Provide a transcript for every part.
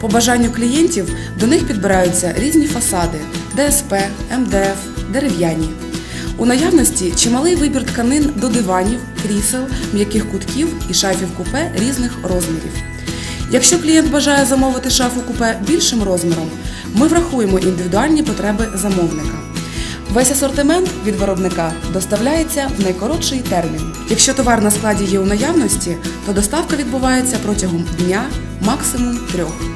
По бажанню клієнтів до них підбираються різні фасади ДСП, МДФ, дерев'яні. У наявності чималий вибір тканин до диванів, крісел, м'яких кутків і шафів купе різних розмірів. Якщо клієнт бажає замовити шафу купе більшим розміром, ми врахуємо індивідуальні потреби замовника. Весь асортимент від виробника доставляється в найкоротший термін. Якщо товар на складі є у наявності, то доставка відбувається протягом дня, максимум трьох.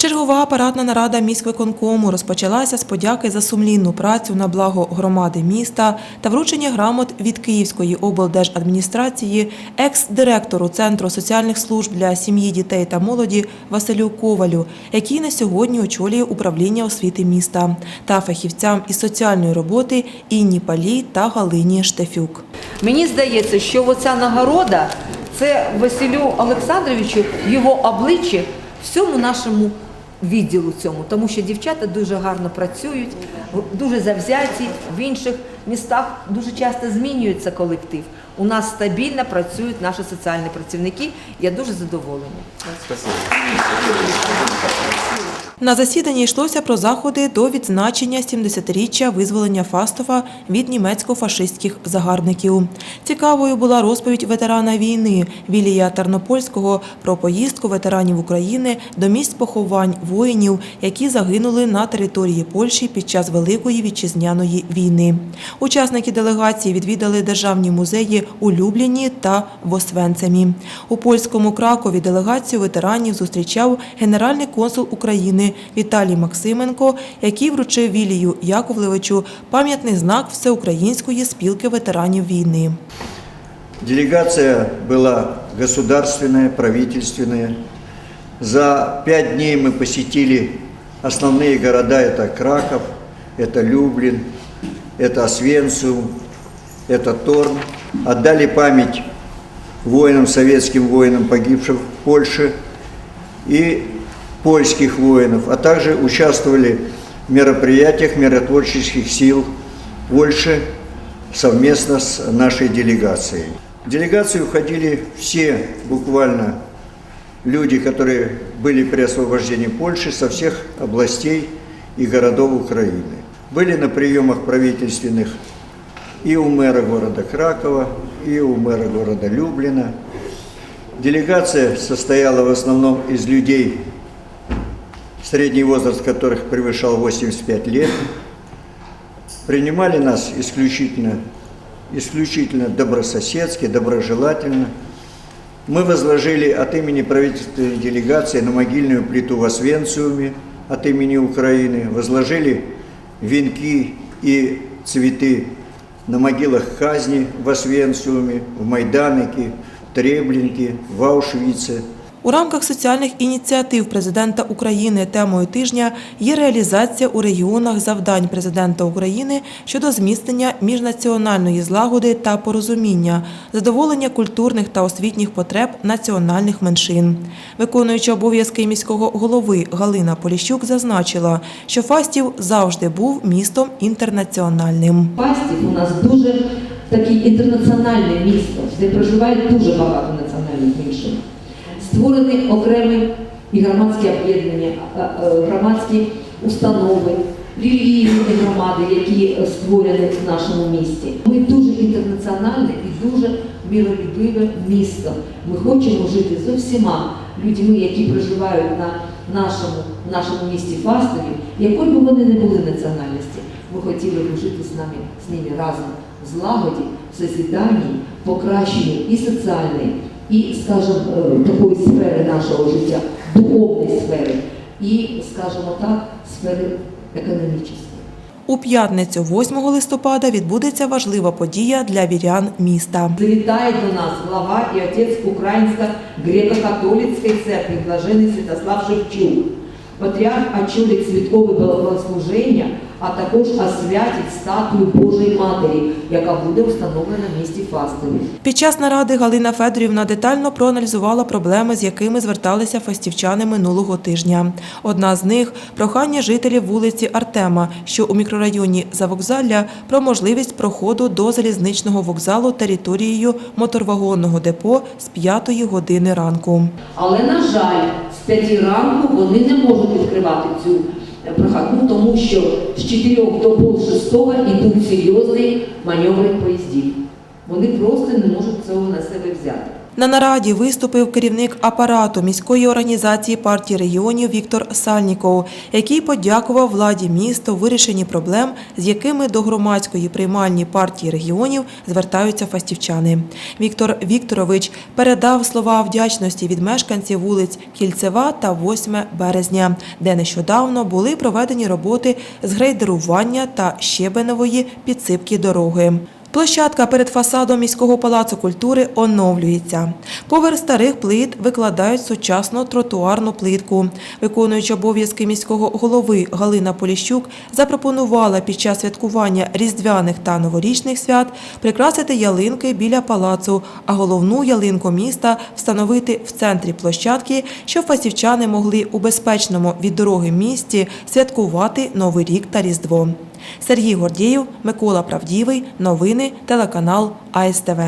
Чергова апаратна нарада міськвиконкому розпочалася з подяки за сумлінну працю на благо громади міста та вручення грамот від Київської облдержадміністрації екс-директору Центру соціальних служб для сім'ї, дітей та молоді Василю Ковалю, який на сьогодні очолює управління освіти міста, та фахівцям із соціальної роботи Інні Палій та Галині Штефюк. Мені здається, що оця нагорода це Василю Олександровичу його обличчі всьому нашому відділу цьому, тому що дівчата дуже гарно працюють, дуже завзяті в інших містах дуже часто змінюється колектив. У нас стабільно працюють наші соціальні працівники. Я дуже задоволена. На засіданні йшлося про заходи до відзначення 70-річчя визволення Фастова від німецько-фашистських загарбників. Цікавою була розповідь ветерана війни Вілія Тернопольського про поїздку ветеранів України до місць поховань воїнів, які загинули на території Польщі під час Великої вітчизняної війни. Учасники делегації відвідали державні музеї у Любліні та в Освенцемі. У польському Кракові делегацію ветеранів зустрічав генеральний консул України Віталій Максименко, який вручив Вілію Яковлевичу пам'ятний знак Всеукраїнської спілки ветеранів війни. Делегация была государственная, правительственная. За пять дней мы посетили основные города. Это Краков, это Люблин, это Освенциум, это Торн. Отдали память воинам, советским воинам, погибшим в Польше и польских воинов, а также участвовали в мероприятиях миротворческих сил Польши совместно с нашей делегацией. В делегацию входили все буквально люди, которые были при освобождении Польши со всех областей и городов Украины. Были на приемах правительственных и у мэра города Кракова, и у мэра города Люблина. Делегация состояла в основном из людей, средний возраст которых превышал 85 лет. Принимали нас исключительно, исключительно добрососедски, доброжелательно. Мы возложили от имени правительственной делегации на могильную плиту в Освенциуме от имени Украины, возложили венки и цветы на могилах казни в Освенциуме, в Майданике, в Треблинке, в Аушвице – У рамках соціальних ініціатив президента України темою тижня є реалізація у регіонах завдань президента України щодо зміцнення міжнаціональної злагоди та порозуміння, задоволення культурних та освітніх потреб національних меншин. Виконуючи обов'язки міського голови Галина Поліщук зазначила, що Фастів завжди був містом інтернаціональним. Фастів у нас дуже таке інтернаціональне місто, де проживає дуже багато національних меншин. Створені окремі і громадські об'єднання, а, громадські установи, релігійні громади, які е, створені в нашому місті. Ми дуже інтернаціональне і дуже миролюбиве місто. Ми хочемо жити з усіма людьми, які проживають на нашому, нашому місті Фастові, якої б вони не були національності. Ми хотіли б жити з нами з ними разом в злагоді, в созіданні, покращенні і соціальної, і, скажімо, е, такої сфери нашого життя, духовної сфери, і, скажімо так, сфери економічної. У п'ятницю, 8 листопада, відбудеться важлива подія для вірян міста. Завітає до нас глава і отець Українська греко-католицької церкви Блажений Святослав Шевчук. Патріарх очолить святкове богослуження, а також освятить статую Божої Матері, яка буде встановлена в місті Фастові. Під час наради Галина Федорівна детально проаналізувала проблеми, з якими зверталися фастівчани минулого тижня. Одна з них прохання жителів вулиці Артема, що у мікрорайоні Завокзалля, про можливість проходу до залізничного вокзалу територією моторвагонного депо з 5 години ранку. Але, на жаль, з 5 ранку вони не можуть відкривати цю прохатну, тому що з 4 до пол шестого йдуть серйозні маневри поїздів. Вони просто не можуть цього на себе взяти. На нараді виступив керівник апарату міської організації партії регіонів Віктор Сальніков, який подякував владі міста вирішенні проблем, з якими до громадської приймальні партії регіонів звертаються фастівчани. Віктор Вікторович передав слова вдячності від мешканців вулиць Кільцева та 8 березня, де нещодавно були проведені роботи з грейдерування та щебенової підсипки дороги. Площадка перед фасадом міського палацу культури оновлюється. Поверх старих плит викладають сучасну тротуарну плитку. Виконуючи обов'язки міського голови Галина Поліщук запропонувала під час святкування різдвяних та новорічних свят прикрасити ялинки біля палацу, а головну ялинку міста встановити в центрі площадки, щоб фасівчани могли у безпечному від дороги місті святкувати Новий рік та Різдво. Сергій Гордієв, Микола Правдівий. Новини. Телеканал АСТВ.